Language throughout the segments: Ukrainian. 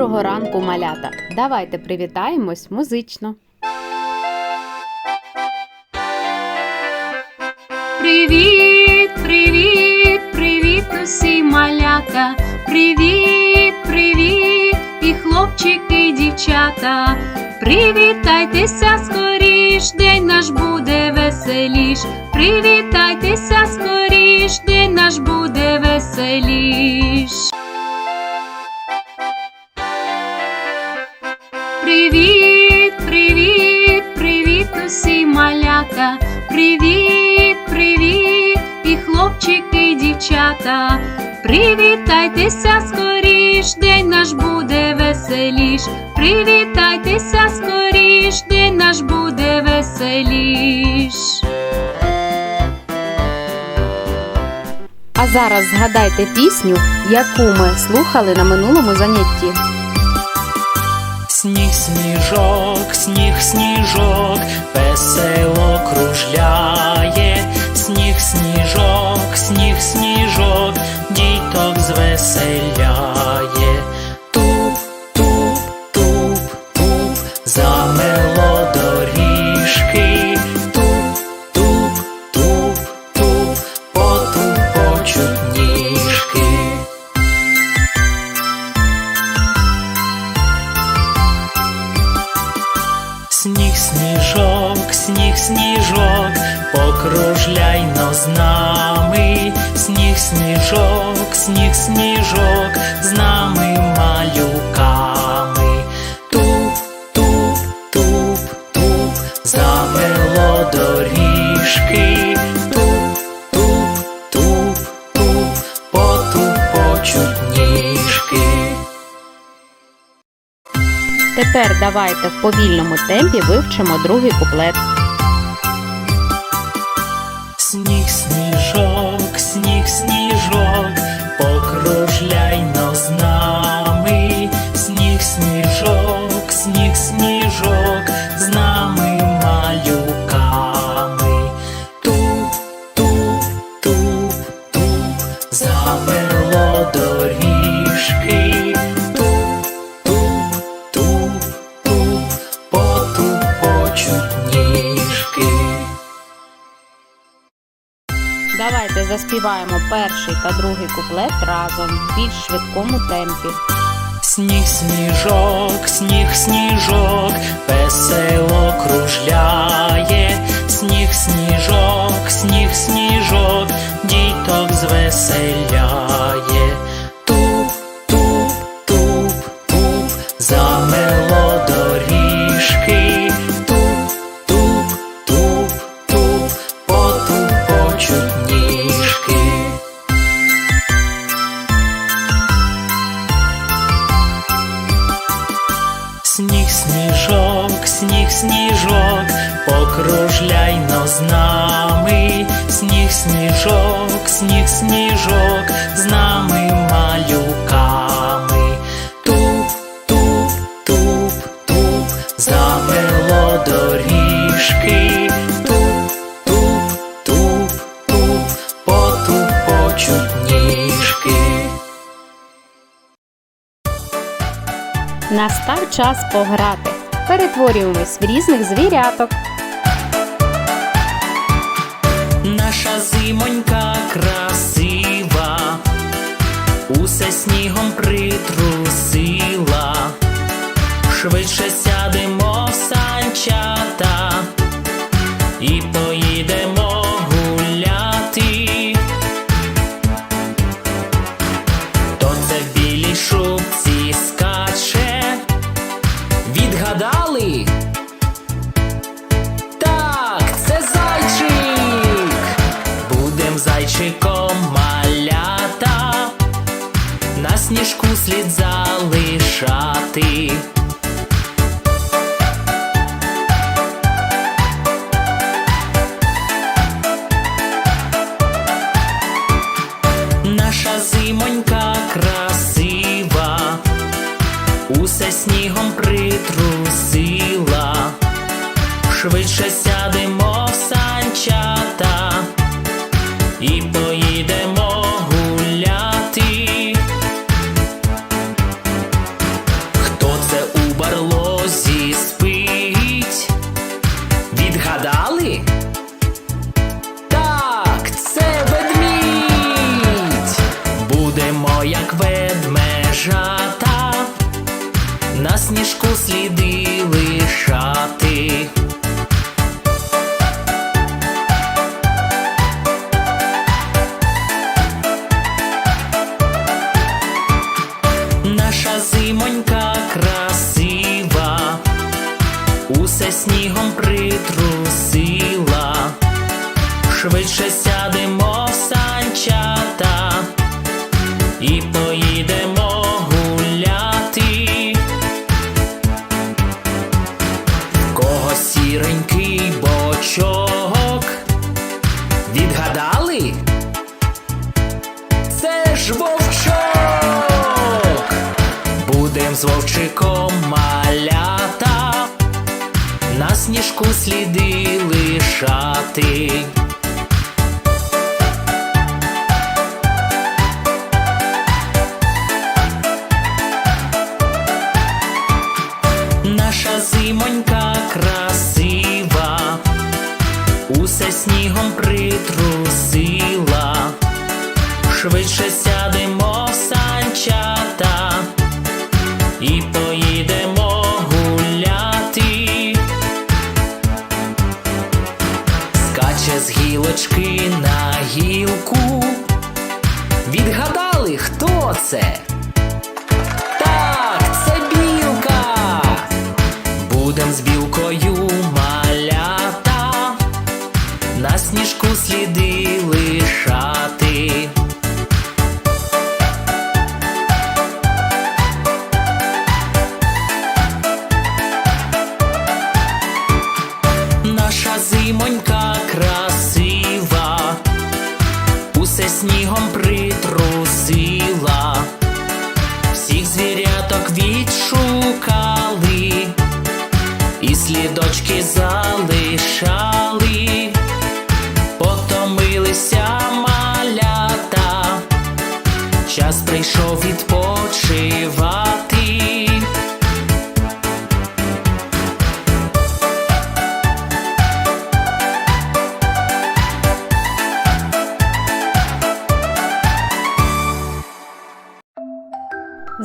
Доброго ранку, малята! Давайте привітаємось музично. Привіт, привіт, привіт, усі малята. Привіт, привіт, і хлопчики, і дівчата. Привітайтеся скоріш, день наш буде веселіш. Привітайтеся скоріш, день наш буде веселіш. Привіт, привіт, і хлопчики, і дівчата. Привітайтеся скоріш, день наш буде веселіш. Привітайтеся скоріш, день наш буде веселіш. А зараз згадайте пісню, яку ми слухали на минулому занятті. Сніг, сніжок, сніг, сніжок, весело кружляє, сніг, сніжок, сніг, сніжок, діток звеселяє. Покружляйно з нами, сніг, сніжок, сніг, сніжок, з нами малюками. Туп, туп, туп, туп, замело доріжки. Туп, туп, туп, туп, потупочуть ніжки. Тепер давайте в повільному темпі вивчимо другий куплет. Заспіваємо перший та другий куплет разом в більш швидкому темпі. Сніг, сніжок, сніг, сніжок, весело кружляє, сніг, сніжок, сніг, сніжок, діток звеселяє. З нами малюками. Туп, туп, туп, туп, замело доріжки. Туп, туп, туп, туп, потупочуть ніжки. Настав час пограти. Перетворюємось в різних звіряток. Наша зимонька красива, усе снігом притрусила, швидше сядемо в санчата і поїдемо гуляти. То це в білій шубці скаче. Відгадали? Так, це зайчик. Будем зайчиком ti. сліди лишати. Наша зимонька красива, усе снігом притрусила, швидше сядемо в санчата і поїдемо. Сліди лишати. З на гілку. Відгадали, хто це?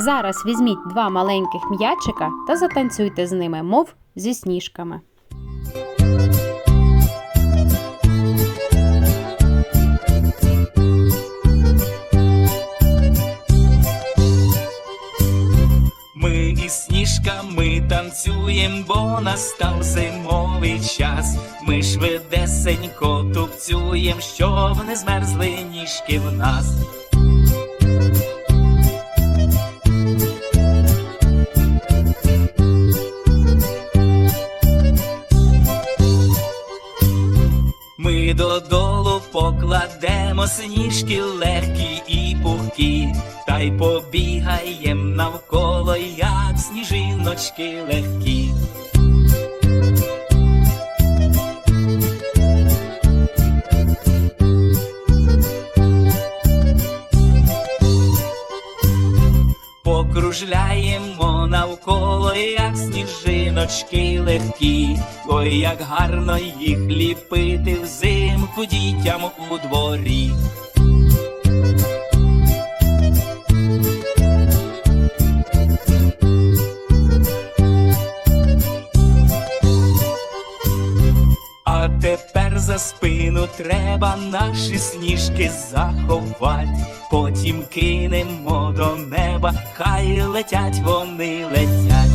Зараз візьміть два маленьких м'ячика та затанцюйте з ними, мов зі сніжками. Ми із сніжками танцюєм, бо настав зимовий час. Ми швидесенько тупцюєм, щоб не змерзли ніжки в нас. Додолу покладемо сніжки легкі і пухкі, та й побігаєм навколо, як сніжиночки легкі. Покружляємо навколо, сніжиночки легкі, ой, як гарно їх ліпити взимку дітям у дворі. А тепер за спину треба наші сніжки заховать, потім кинемо до неба, хай летять вони летять.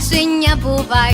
Побачення бувай.